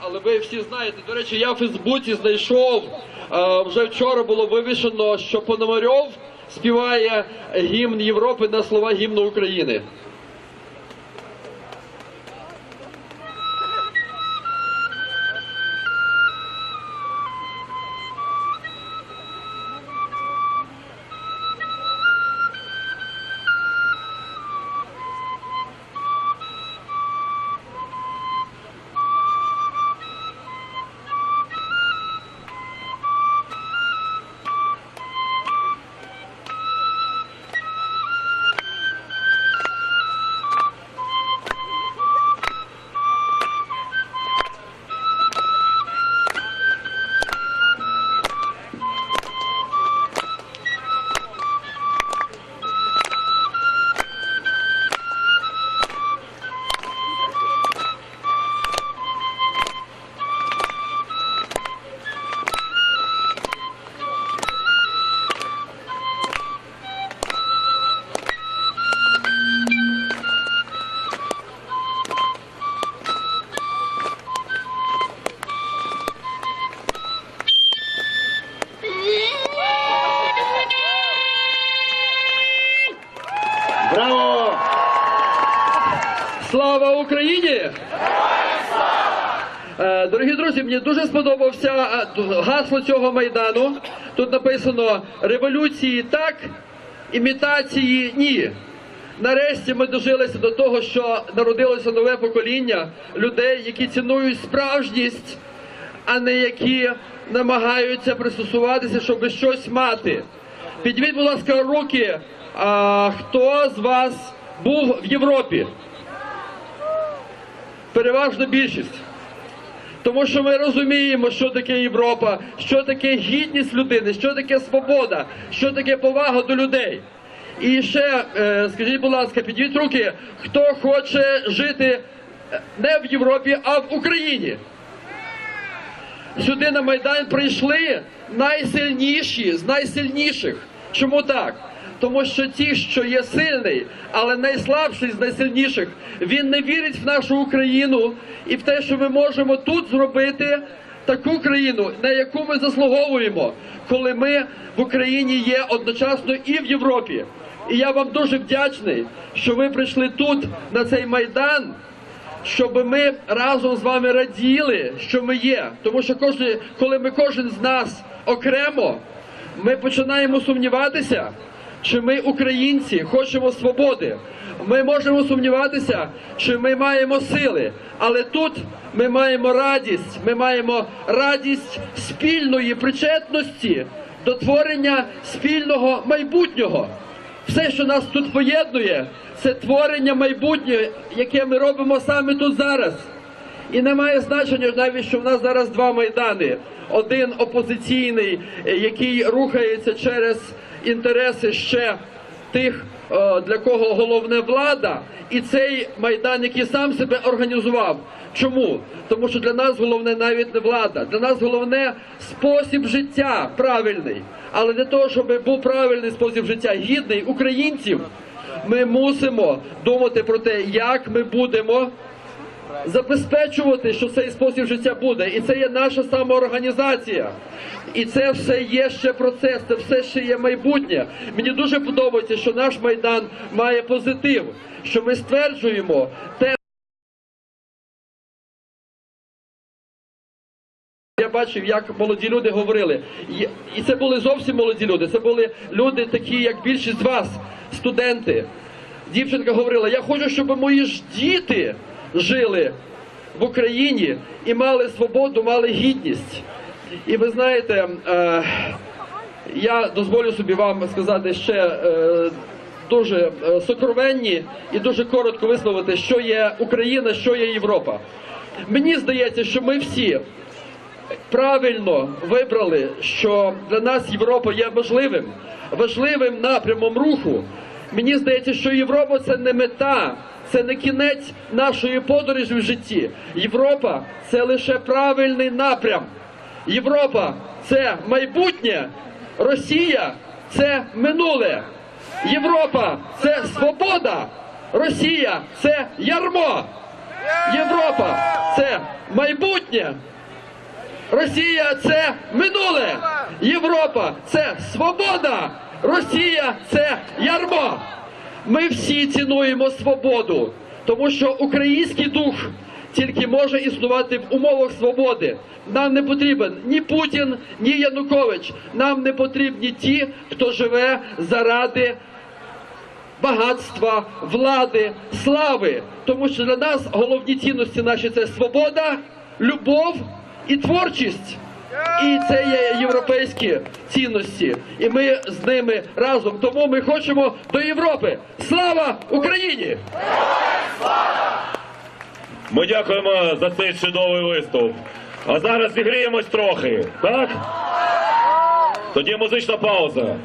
але ви всі знаєте. До речі, я в Фейсбуці знайшов е, вже вчора було вивішено, що Пономарьов співає гімн Європи на слова гімну України. Е, Дорогі друзі, мені дуже сподобався е, гасло цього майдану. Тут написано революції так, імітації ні. Нарешті ми дожилися до того, що народилося нове покоління людей, які цінують справжність, а не які намагаються пристосуватися, щоб щось мати. Підвіть, будь ласка, руки, а, хто з вас був в Європі? Переважна більшість. Тому що ми розуміємо, що таке Європа, що таке гідність людини, що таке свобода, що таке повага до людей. І ще е, скажіть, будь ласка, підіть руки, хто хоче жити е, не в Європі, а в Україні. Сюди на Майдан прийшли найсильніші з найсильніших. Чому так? Тому що ті, що є сильний, але найслабший з найсильніших, він не вірить в нашу Україну і в те, що ми можемо тут зробити таку країну, на яку ми заслуговуємо, коли ми в Україні є одночасно і в Європі. І я вам дуже вдячний, що ви прийшли тут на цей майдан щоб ми разом з вами раділи, що ми є. Тому що кожен, коли ми кожен з нас окремо, ми починаємо сумніватися, чи ми українці хочемо свободи. Ми можемо сумніватися, чи ми маємо сили. Але тут ми маємо радість, ми маємо радість спільної причетності до творення спільного майбутнього. Все, що нас тут поєднує, це творення майбутнього, яке ми робимо саме тут зараз. І немає значення навіть, що в нас зараз два майдани: один опозиційний, е, який рухається через інтереси ще тих, е, для кого головне влада, і цей майдан, який сам себе організував. Чому? Тому що для нас головне навіть не влада, для нас головне спосіб життя правильний. Але для того, щоб був правильний спосіб життя гідний українців, ми мусимо думати про те, як ми будемо забезпечувати, що цей спосіб життя буде. І це є наша самоорганізація. І це все є ще процес, це все ще є майбутнє. Мені дуже подобається, що наш майдан має позитив, що ми стверджуємо те. Я бачив, як молоді люди говорили. І- це були зовсім молоді люди. Це були люди, такі, як більшість з вас, студенти. Дівчинка говорила: я хочу, щоб мої ж діти жили в Україні і мали свободу, мали гідність. І ви знаєте, е, я дозволю собі вам сказати ще е, дуже е, сокровенні і дуже коротко висловити, що є Україна, що є Європа. Мені здається, що ми всі правильно вибрали, що для нас Європа є важливим, важливим напрямом руху. Мені здається, що Європа це не мета, це не кінець нашої подорожі в житті. Європа це лише правильний напрям. Європа це майбутнє, Росія це минуле. Європа це свобода, Росія це ярмо. Європа це майбутнє. Росія це минуле. Європа це свобода. Росія це ярмо. Ми всі цінуємо свободу, тому що український дух тільки може існувати в умовах свободи. Нам не потрібен ні Путін, ні Янукович. Нам не потрібні ті, хто живе заради багатства, влади, слави. Тому що для нас головні цінності наші це свобода, любов і творчість. І це є європейські цінності. І ми з ними разом. Тому ми хочемо до Європи. Слава Україні! Ми дякуємо за цей чудовий виступ. А зараз зігріємось трохи, так? Тоді музична пауза.